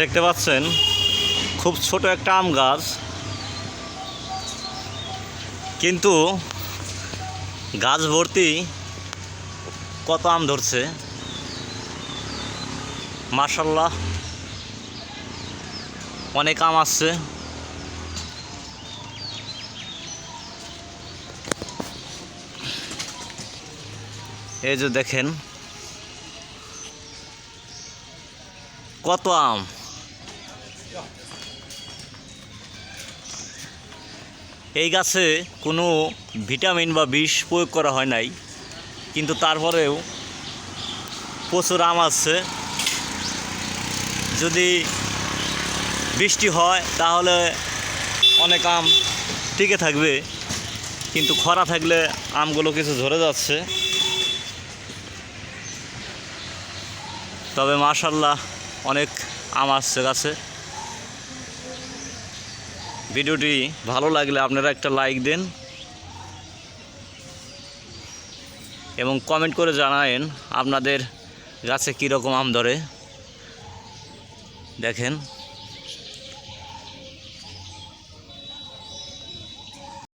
দেখতে পাচ্ছেন, খুব ছোট একটা আম গাছ। কিন্তু গাছ ভর্তি কত আম ধরছে? মার্শাল্লাহ অনেক আম আসছে। এই যে দেখেন, কত আম। এই গাছে কোনো ভিটামিন বা বিষ প্রয়োগ করা হয় নাই, কিন্তু তারপরেও প্রচুর আম আছে। যদি বৃষ্টি হয়, তাহলে অনেক আম টিকে থাকবে, কিন্তু খরা থাকলে আমগুলো কিছু ঝরে যাচ্ছে। তবে মাশাল্লাহ, অনেক আম আসছে গাছে। ভিডিওটি ভালো লাগলে আপনারা একটা লাইক দেন এবং কমেন্ট করে জানায়েন আপনাদের গাছে কীরকম আম ধরে। দেখেন।